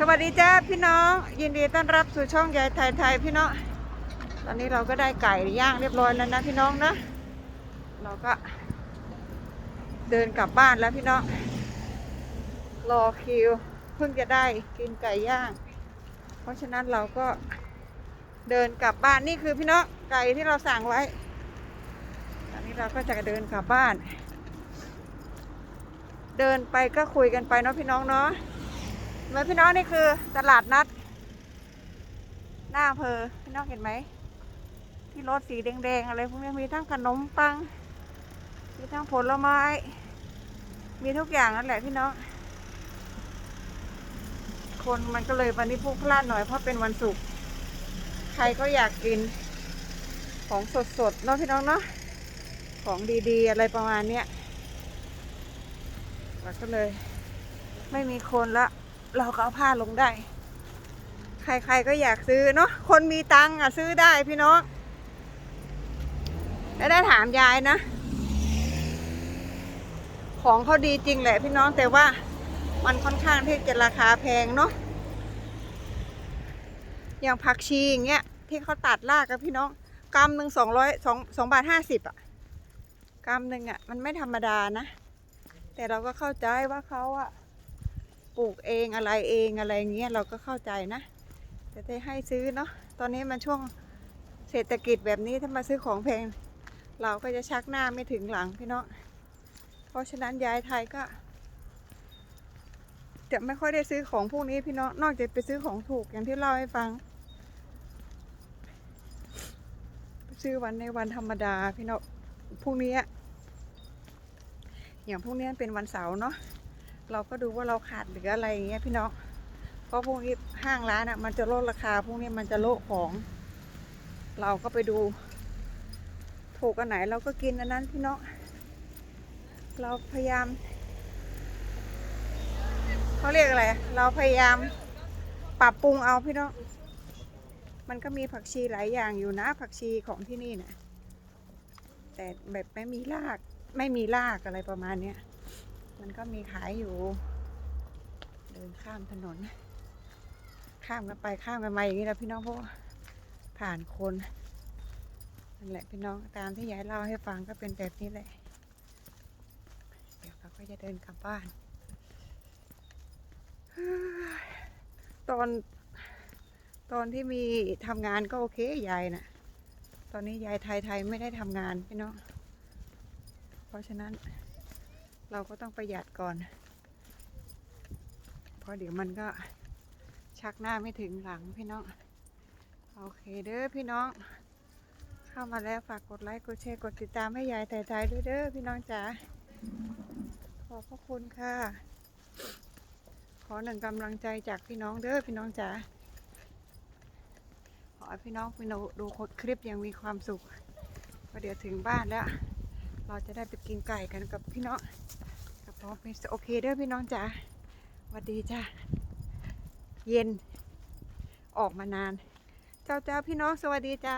สวัสดีจ้าพี่น้อง ยินดีต้อนรับสู่ช่องยายไทยไทยพี่น้อง ตอนนี้เราก็ได้ไก่ย่างเรียบร้อยแล้วนะพี่น้องนะเราก็ เดินกลับบ้านแล้วพี่น้อง รอคิวเพิ่งจะได้กินไก่ย่าง เพราะฉะนั้นเราก็เดินกลับบ้านนี่คือพี่น้องไก่ที่เราสั่งไว้ ตอนนี้เราก็จะเดินกลับบ้าน เดินไปก็คุยกันไปเนาะพี่น้องเนาะ เหมือนพี่น้องนี่คือตลาดนัด หน้าอำเภอพี่น้องเห็นไหม ที่รถสีแดงๆอะไรพวกนี้มีทั้งขนมปัง มีทั้งผลไม้ มีทุกอย่างนั่นแหละพี่น้อง คนมันก็เลยวันนี้พลุกพล่านหน่อยเพราะเป็นวันศุกร์ใครก็อยากกินของสดๆเนาะพี่น้องเนาะของดีๆ อะไรประมาณเนี้ยก็เลยไม่มีคนละ เราก็เอาผ้าลงได้ ใครๆก็อยากซื้อเนาะคนมีตังค์อะซื้อได้พี่น้องแล้วได้ถามยายนะ ของเขาดีจริงแหละพี่น้องแต่ว่ามันค่อนข้างที่จะราคาแพงเนาะอย่างผักชีอย่างเงี้ยที่เขาตัดรากกับพี่น้องกรัมหนึ่งสองร้อยสองสองบาทห้าสิบอะกรัมหนึ่งอะ มันไม่ธรรมดานะ แต่เราก็เข้าใจว่าเขาอะ ปลูกเองอะไรเองอะไรเงี้ยเราก็เข้าใจนะ แต่ได้ให้ซื้อเนาะตอนนี้มันช่วงเศรษฐกิจแบบนี้ถ้ามาซื้อของแพงเราก็จะชักหน้าไม่ถึงหลังพี่เน้องเพราะฉะนั้นยายไทยก็จะไม่ค่อยได้ซื้อของพวกนี้พี่เน้องนอกจากไปซื้อของถูกอย่างที่เล่าให้ฟัง ซื้อวันในวันธรรมดาพี่เน้องพรุ่งนี้อย่างพรุ่งนี้เป็นวันเสาร์เนาะ เราก็ดูว่าเราขาดหลืออะไรอย่างเงี้ยพี่น้องเพราะพวกนี้ห้างร้านอะ มันจะลดราคา พวกนี้มันจะโละของ เราก็ไปดู ถูกอันไหนเราก็กินอันนั้นพี่น้องเราพยายามเขาเรียกอะไร เราพยายามปรับปรุงเอาพี่น้อง มันก็มีผักชีหลายอย่างอยู่นะ ผักชีของที่นี่นะแต่แบบไม่มีราก ไม่มีรากอะไรประมาณเนี้ย มันก็มีขายอยู่ เดินข้ามถนน ข้ามกันไปข้ามกันมาอย่างนี้นะพี่น้องเพราะว่าผ่านคนนั่นแหละพี่น้องตามที่ยายเล่าให้ฟังก็เป็นแบบนี้แหละ เดี๋ยวเราก็จะเดินกลับบ้าน ตอนตอนที่มีทำงานก็โอเคยายนะตอนนี้ยายไทยไทยไม่ได้ทำงานพี่น้อง เพราะฉะนั้น เราก็ต้องประหยัดก่อน เพราะเดี๋ยวมันก็ชักหน้าไม่ถึงหลังพี่น้อง โอเคเด้อพี่น้อง เข้ามาแล้วฝากกดไลค์กดแชร์กดติดตามให้ยายไทยๆด้วยเด้อพี่น้องจ๋าขอบพระคุณค่ะ ขอหนึ่งกำลังใจจากพี่น้องเด้อพี่น้องจ๋าขอให้พี่น้องพี่น้องดูคลิปอย่างมีความสุขเพราะเดี๋ยวถึงบ้านแล้ว เราจะได้ไปกินไก่กันกับพี่น้องกับพ่อเป็นโอเคเด้อพี่น้องจ๋าสวัสดีจ้าเย็นออกมานาน เจ้าเจ้าพี่น้องสวัสดีจ้า